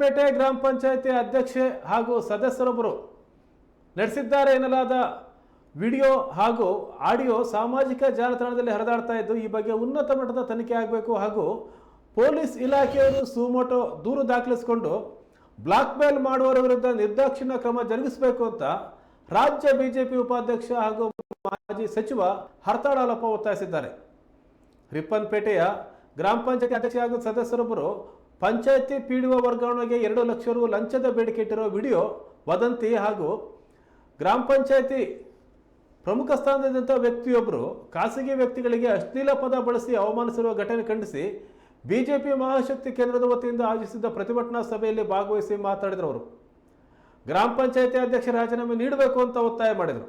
ಪೇಟೆ ಗ್ರಾಮ ಪಂಚಾಯತಿ ಅಧ್ಯಕ್ಷೆ ಹಾಗೂ ಸದಸ್ಯರೊಬ್ಬರು ನಡೆಸಿದ್ದಾರೆ ಎನ್ನಲಾದ ವಿಡಿಯೋ ಹಾಗೂ ಆಡಿಯೋ ಸಾಮಾಜಿಕ ಜಾಲತಾಣದಲ್ಲಿ ಹರಿದಾಡ್ತಾ ಇದ್ದು, ಈ ಬಗ್ಗೆ ಉನ್ನತ ಮಟ್ಟದ ತನಿಖೆ ಆಗಬೇಕು ಹಾಗೂ ಪೊಲೀಸ್ ಇಲಾಖೆಯವರು ಸುಮೋಟೋ ದೂರು ದಾಖಲಿಸಿಕೊಂಡು ಬ್ಲಾಕ್ ಮೇಲ್ ಮಾಡುವವರ ವಿರುದ್ಧ ನಿರ್ದಾಕ್ಷಿಣ್ಯ ಕ್ರಮ ಜರುಗಿಸಬೇಕು ಅಂತ ರಾಜ್ಯ ಬಿಜೆಪಿ ಉಪಾಧ್ಯಕ್ಷ ಹಾಗೂ ಮಾಜಿ ಸಚಿವ ಹರ್ತಾಳಾಲಪ್ಪ ಒತ್ತಾಯಿಸಿದ್ದಾರೆ. ರಿಪ್ಪನ್ಪೇಟೆಯ ಗ್ರಾಮ ಪಂಚಾಯತಿ ಅಧ್ಯಕ್ಷ ಹಾಗೂ ಸದಸ್ಯರೊಬ್ಬರು ಪಂಚಾಯತಿ ಪಿಡಿಒ ವರ್ಗಾವಣೆಗೆ ಎರಡು ಲಕ್ಷ ರು ಲಂಚದ ಬೇಡಿಕೆ ಇಟ್ಟಿರೋ ವಿಡಿಯೋ ವದಂತಿ ಹಾಗೂ ಗ್ರಾಮ ಪಂಚಾಯತಿ ಪ್ರಮುಖ ಸ್ಥಾನದಂಥ ವ್ಯಕ್ತಿಯೊಬ್ಬರು ಖಾಸಗಿ ವ್ಯಕ್ತಿಗಳಿಗೆ ಅಶ್ಲೀಲ ಪದ ಬಳಸಿ ಅವಮಾನಿಸಿರುವ ಘಟನೆ ಖಂಡಿಸಿ ಬಿಜೆಪಿ ಮಹಾಶಕ್ತಿ ಕೇಂದ್ರದ ವತಿಯಿಂದ ಆಯೋಜಿಸಿದ್ದ ಪ್ರತಿಭಟನಾ ಸಭೆಯಲ್ಲಿ ಭಾಗವಹಿಸಿ ಮಾತಾಡಿದರು ಅವರು. ಗ್ರಾಮ ಪಂಚಾಯತಿ ಅಧ್ಯಕ್ಷ ರಾಜೀನಾಮೆ ನೀಡಬೇಕು ಅಂತ ಒತ್ತಾಯ ಮಾಡಿದರು.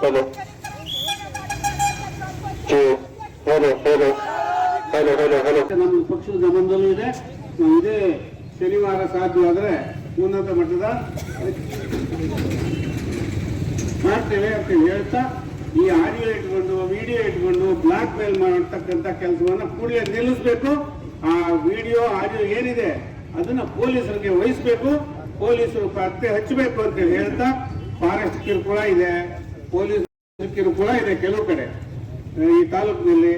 Two, hello, hello, hello, hello, hello. ನಮ್ಮ ಪಕ್ಷದ ಗಮನದಲ್ಲೂ ಇದೆ. ಇದೇ ಶನಿವಾರ ಸಾಧ್ಯವಾದರೆ ಉನ್ನತ ಮಟ್ಟದ ಮಾಡ್ತೇವೆ ಅಂತ ಹೇಳ್ತಾ ಈ ಆಡಿಯೋ ಇಟ್ಕೊಂಡು ವಿಡಿಯೋ ಇಟ್ಕೊಂಡು ಬ್ಲಾಕ್ ಮೇಲ್ ಮಾಡತಕ್ಕಂಥ ಕೆಲಸವನ್ನ ಕೂಡಲೇ ನಿಲ್ಲಿಸಬೇಕು. ಆ ವಿಡಿಯೋ ಆಡಿಯೋ ಏನಿದೆ ಅದನ್ನ ಪೊಲೀಸರಿಗೆ ವಹಿಸಬೇಕು. ಪೊಲೀಸರು ಪತ್ತೆ ಹಚ್ಚಬೇಕು ಅಂತ ಹೇಳ್ತಾ ಫಾರೆಸ್ಟ್ ಕಿರುಕುಳ ಇದೆ. ಪೊಲೀಸ್ ಕೂಡ ಇದೆ ಕೆಲವು ಕಡೆ. ಈ ತಾಲೂಕಿನಲ್ಲಿ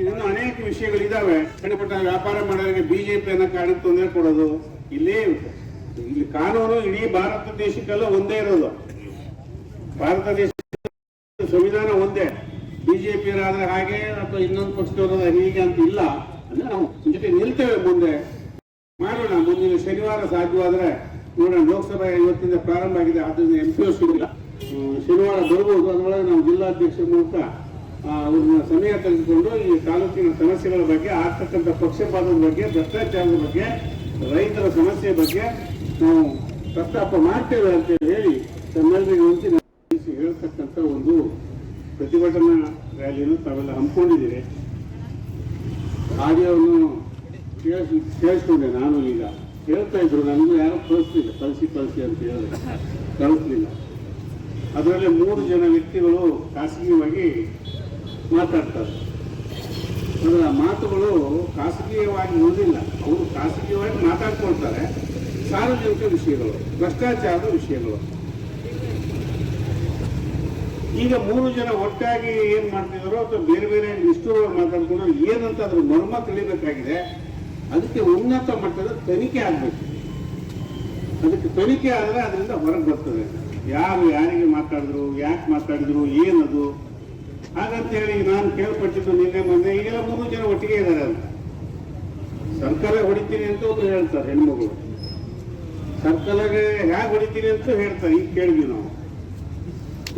ಇನ್ನೂ ಅನೇಕ ವಿಷಯಗಳಿದಾವೆ. ಸಣ್ಣಪಟ್ಟ ವ್ಯಾಪಾರ ಮಾಡೋರಿಗೆ ಬಿಜೆಪಿ ಅನ್ನ ಕಾರಣ ತೊಂದರೆ ಕೊಡೋದು ಇಲ್ಲಿ ಇಲ್ಲಿ ಕಾನೂನು ಇಡೀ ಭಾರತ ದೇಶಕ್ಕೆಲ್ಲ ಒಂದೇ ಇರೋದು. ಭಾರತ ದೇಶ ಸಂವಿಧಾನ ಒಂದೇ. ಬಿಜೆಪಿಯರಾದ್ರೆ ಹಾಗೆ ಅಥವಾ ಇನ್ನೊಂದು ಪಕ್ಷದವರು ಹೀಗೆ ಅಂತ ಇಲ್ಲ. ಅಂದ್ರೆ ನಾವು ಜೊತೆ ನಿಲ್ತೇವೆ ಮುಂದೆ. ಮಾಡೋಣ. ಮುಂದಿನ ಶನಿವಾರ ಸಾಧ್ಯವಾದ್ರೆ ನೋಡೋಣ. ಲೋಕಸಭೆ ಇವತ್ತಿಂದ ಪ್ರಾರಂಭ ಆಗಿದೆ. ಆದ್ರಿಂದ ಎಂ ಪಿ ಸಿಗಲ್ಲ ಶನಿವಾರ ಬರ್ಬೋದು, ಅದರೊಳಗೆ ನಾವು ಜಿಲ್ಲಾಧ್ಯಕ್ಷ ಮೂಲಕ ಅವ್ರನ್ನ ಸಮಯ ತೆಗೆದುಕೊಂಡು ಈ ತಾಲೂಕಿನ ಸಮಸ್ಯೆಗಳ ಬಗ್ಗೆ, ಆಗ್ತಕ್ಕಂಥ ಪಕ್ಷಪಾತದ ಬಗ್ಗೆ, ಭ್ರಷ್ಟಾಚಾರದ ಬಗ್ಗೆ, ರೈತರ ಸಮಸ್ಯೆ ಬಗ್ಗೆ ನಾವು ಪ್ರಸ್ತಾಪ ಮಾಡ್ತೇವೆ ಅಂತ ಹೇಳಿ ತಮ್ಮೆಲ್ಲರಿಗೆ ಮುಂಚೆ ತಿಳಿಸಿ ಹೇಳ್ತಕ್ಕಂಥ ಒಂದು ಪ್ರತಿಭಟನಾ ರ್ಯಾಲಿಯನ್ನು ತಾವೆಲ್ಲ ಹಮ್ಮಿಕೊಂಡಿದ್ದೀರಿ. ಆಡಿಯೋವನ್ನು ಕೇಳಿಸ್, ಕೇಳಿಸ್ಕೊಂಡೆ ನಾನು ಈಗ. ಹೇಳ್ತಾ ಇದ್ರು, ನನಗೂ ಯಾರು ಕಳಿಸ್ಲಿಲ್ಲ, ಕಳಿಸಿ ಕಳಿಸಿ ಅಂತ ಹೇಳಿದ್ರೆ ಕಳಿಸ್ಲಿಲ್ಲ. ಅದರಲ್ಲಿ ಮೂರು ಜನ ವ್ಯಕ್ತಿಗಳು ಖಾಸಗಿಯಾಗಿ ಮಾತಾಡ್ತಾರೆ. ಅದರ ಮಾತುಗಳು ಖಾಸಗಿಯವಾಗಿ ಉಳಿದಿಲ್ಲ ಅವರು ಖಾಸಗಿಯವಾಗಿ ಮಾತಾಡ್ಕೊಳ್ತಾರೆ. ಸಾರ್ವಜನಿಕ ವಿಷಯಗಳು, ಭ್ರಷ್ಟಾಚಾರದ ವಿಷಯಗಳು. ಈಗ ಮೂರು ಜನ ಒಟ್ಟಾಗಿ ಏನು ಮಾಡ್ತಿದಾರೋ ಅಥವಾ ಬೇರೆ ಬೇರೆ ನಿಷ್ಠುರವಾಗಿ ಮಾತಾಡ್ಕೊಂಡು ಏನಂತ ಅದ್ರ ಮರ್ಮ ತಿಳಿಬೇಕಾಗಿದೆ. ಅದಕ್ಕೆ ಉನ್ನತ ಮಟ್ಟದ ತನಿಖೆ ಆಗ್ಬೇಕು. ಅದಕ್ಕೆ ತನಿಖೆ ಆದರೆ ಅದರಿಂದ ಹೊರಗೆ ಬರ್ತದೆ. ಯಾರು ಯಾರಿಗೆ ಮಾತಾಡಿದ್ರು, ಯಾಕೆ ಮಾತಾಡಿದ್ರು, ಏನದು? ಹಾಗಂತ ಹೇಳಿ ನಾನು ಕೇಳ್ಪಟ್ಟಿದ್ದು ನಿನ್ನೆ, ಮೊನ್ನೆ, ಈಗೆಲ್ಲ ಮೂರು ಜನ ಒಟ್ಟಿಗೆ ಇದ್ದಾರೆ ಅಂತ. ಸರ್ಕಾರ ಹೊಡಿತೀನಿ ಅಂತ ಒಂದು ಹೇಳ್ತಾರೆ, ಹೆಣ್ಮಗಳು. ಸರ್ಕಲ್ಗೆ ಹೇಗೆ ಹೊಡಿತೀನಿ ಅಂತ ಹೇಳ್ತಾರೆ, ಈಗ ಕೇಳಿದ್ವಿ ನಾವು.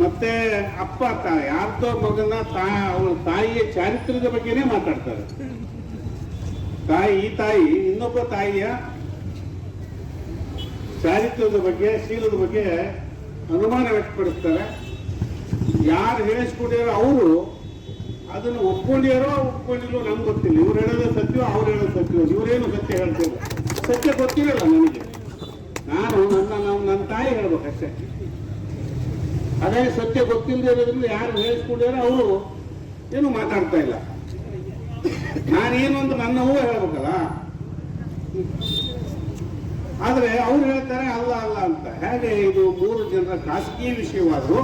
ಮತ್ತೆ ಅಪ್ಪ, ತಾ, ಯಾರ್ದೋ ಮಗನ ತಾ ಅವಳ ತಾಯಿಯ ಚಾರಿತ್ರ್ಯದ ಬಗ್ಗೆನೇ ಮಾತಾಡ್ತಾರೆ. ತಾಯಿ, ಈ ತಾಯಿ, ಇನ್ನೊಬ್ಬ ತಾಯಿಯ ಚಾರಿತ್ರ್ಯದ ಬಗ್ಗೆ, ಶೀಲದ ಬಗ್ಗೆ ಅನುಮಾನ ವ್ಯಕ್ತಪಡಿಸ್ತಾರೆ. ಯಾರು ಹೇಳಿಸ್ಕೊಂಡಿರೋ ಅವರು, ಅದನ್ನು ಒಪ್ಕೊಂಡಿರೋ ಒಪ್ಕೊಂಡಿರೋ ನಮ್ಗೆ ಗೊತ್ತಿಲ್ಲ. ಇವ್ರು ಹೇಳೋದು ಸತ್ಯ, ಅವ್ರು ಹೇಳೋದು ಸತ್ಯ ಇವರೇನು ಸತ್ಯ ಹೇಳ್ತಿಲ್ಲ. ಸತ್ಯ ಗೊತ್ತಿರಲ್ಲ ನನಗೆ. ನಾನು ನನ್ನ, ನಾವು ನನ್ನ ತಾಯಿ ಹೇಳ್ಬೇಕಷ್ಟೇ ಅದೇ ಸತ್ಯ ಗೊತ್ತಿಲ್ಲದೆ ಇರೋದ್ರಿಂದ ಯಾರು ಹೇಳಿಸ್ಕೊಂಡಿರೋ ಅವರು ಏನು ಮಾತಾಡ್ತಾ ಇಲ್ಲ. ನಾನೇನು ಅಂತ ನನ್ನ ಹೂವು ಹೇಳ್ಬೇಕಲ್ಲ? ಆದ್ರೆ ಅವ್ರು ಹೇಳ್ತಾರೆ ಅಲ್ಲ ಅಲ್ಲ ಅಂತ. ಹೇಗೆ ಇದು ಮೂರು ಜನರ ಖಾಸಗಿ ವಿಷಯವಾದರೂ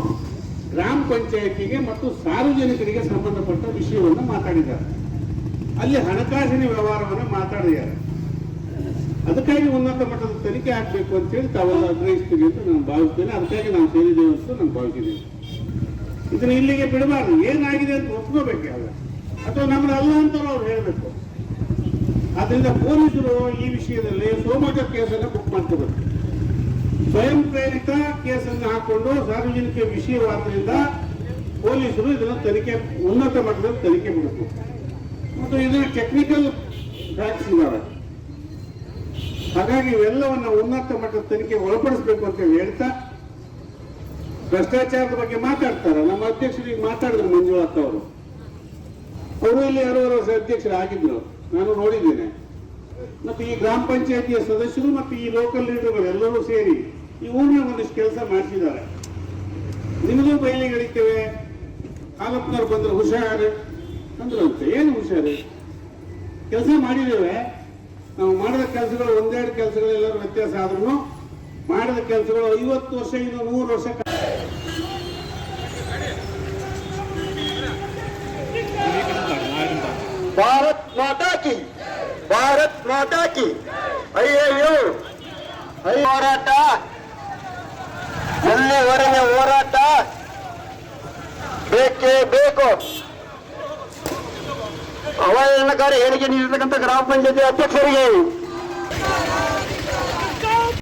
ಗ್ರಾಮ ಪಂಚಾಯತಿಗೆ ಮತ್ತು ಸಾರ್ವಜನಿಕರಿಗೆ ಸಂಬಂಧಪಟ್ಟ ವಿಷಯವನ್ನು ಮಾತಾಡಿದ್ದಾರೆ. ಅಲ್ಲಿ ಹಣಕಾಸಿನ ವ್ಯವಹಾರವನ್ನು ಮಾತಾಡಿದ್ದಾರೆ. ಅದಕ್ಕಾಗಿ ಉನ್ನತ ಮಟ್ಟದ ತನಿಖೆ ಆಗಬೇಕು ಅಂತ ಹೇಳಿ ತಾವೆಲ್ಲ ಆಗ್ರಹಿಸ್ತೀವಿ ಅಂತ ನಾನು ಭಾವಿಸ್ತೇನೆ. ಅದಕ್ಕಾಗಿ ನಾವು ಸೇರಿದ್ದೇವೆ ಅಂತ ನಾನು ಭಾವಿಸಿದ್ದೇನೆ. ಇದನ್ನ ಇಲ್ಲಿಗೆ ಬಿಡಬಾರ್ದು. ಏನಾಗಿದೆ ಅಂತ ಒಪ್ಕೋಬೇಕಲ್ಲ ಅಥವಾ ನಮ್ಮದಲ್ಲ ಅಲ್ಲ ಅಂತ ಅವ್ರು ಹೇಳಬೇಕು. ಆದ್ರಿಂದ ಪೊಲೀಸರು ಈ ವಿಷಯದಲ್ಲಿ ಸೋಮಕ ಕೇಸನ್ನು ಬುಕ್ ಮಾಡ್ಕೋಬೇಕು. ಸ್ವಯಂ ಪ್ರೇರಿತ ಕೇಸನ್ನು ಹಾಕೊಂಡು ಸಾರ್ವಜನಿಕ ವಿಷಯವಾದ್ರಿಂದ ಪೊಲೀಸರು ಇದನ್ನು ತನಿಖೆ, ಉನ್ನತ ಮಟ್ಟದಲ್ಲಿ ತನಿಖೆ ಮಾಡಬೇಕು. ಮತ್ತು ಇದನ್ನ ಟೆಕ್ನಿಕಲ್ ಫ್ಯಾಕ್ಟ್ಸ್ ಇದಾವೆ. ಹಾಗಾಗಿ ಇವೆಲ್ಲವನ್ನ ಉನ್ನತ ಮಟ್ಟದ ತನಿಖೆ ಒಳಪಡಿಸಬೇಕು ಅಂತ ಹೇಳಿ ಹೇಳ್ತಾ, ಭ್ರಷ್ಟಾಚಾರದ ಬಗ್ಗೆ ಮಾತಾಡ್ತಾರೆ. ನಮ್ಮ ಅಧ್ಯಕ್ಷರಿಗೆ ಮಾತಾಡಿದ್ರು ಮಂಜುಳಾತ್ ಅವರು. ಅವರು ಇಲ್ಲಿ ಅರವತ್ತು ವರ್ಷ ಅಧ್ಯಕ್ಷರಾಗಿದ್ರು. ನಾನು ನೋಡಿದ್ದೇನೆ. ಮತ್ತು ಈ ಗ್ರಾಮ ಪಂಚಾಯತಿಯ ಸದಸ್ಯರು ಮತ್ತು ಈ ಲೋಕಲ್ ಲೀಡರ್ಗಳು ಎಲ್ಲರೂ ಸೇರಿ ಈ ಊರಿನ ಒಂದಿಷ್ಟು ಕೆಲಸ ಮಾಡಿಸಿದ್ದಾರೆ. ನಿಮಗೂ ಬಯಲಿ ಹಿಡಿತೇವೆ ಹಾಲಪ್ಪನವ್ರು ಬಂದ್ರೆ ಹುಷಾರು. ಅಂದ್ರಂತೆ ಏನು ಹುಷಾರು? ಕೆಲಸ ಮಾಡಿದ್ದೇವೆ. ನಾವು ಮಾಡಿದ ಕೆಲಸಗಳು ಒಂದೆರಡು ಕೆಲಸಗಳು ಎಲ್ಲರೂ ವ್ಯತ್ಯಾಸ ಆದ್ರೂ ಮಾಡಿದ ಕೆಲಸಗಳು ಐವತ್ತು ವರ್ಷ ಇನ್ನು ನೂರು ವರ್ಷ ಕ- ಭಾರತ್ ಮಾತಾ ಕಿ. ಭಾರತ್ ಮಾತಾ ಕಿ. ಐ ಹೋರಾಟ. ಎಲ್ಲಿವರೆಗೆ ಹೋರಾಟ? ಬೇಕೇ ಬೇಕು. ಅವಹೇಳನಕಾರಿ ಹೇಳಿಕೆ ನೀಡಿರ್ತಕ್ಕಂಥ ಗ್ರಾಮ ಪಂಚಾಯತಿ ಅಧ್ಯಕ್ಷರಿಗೆ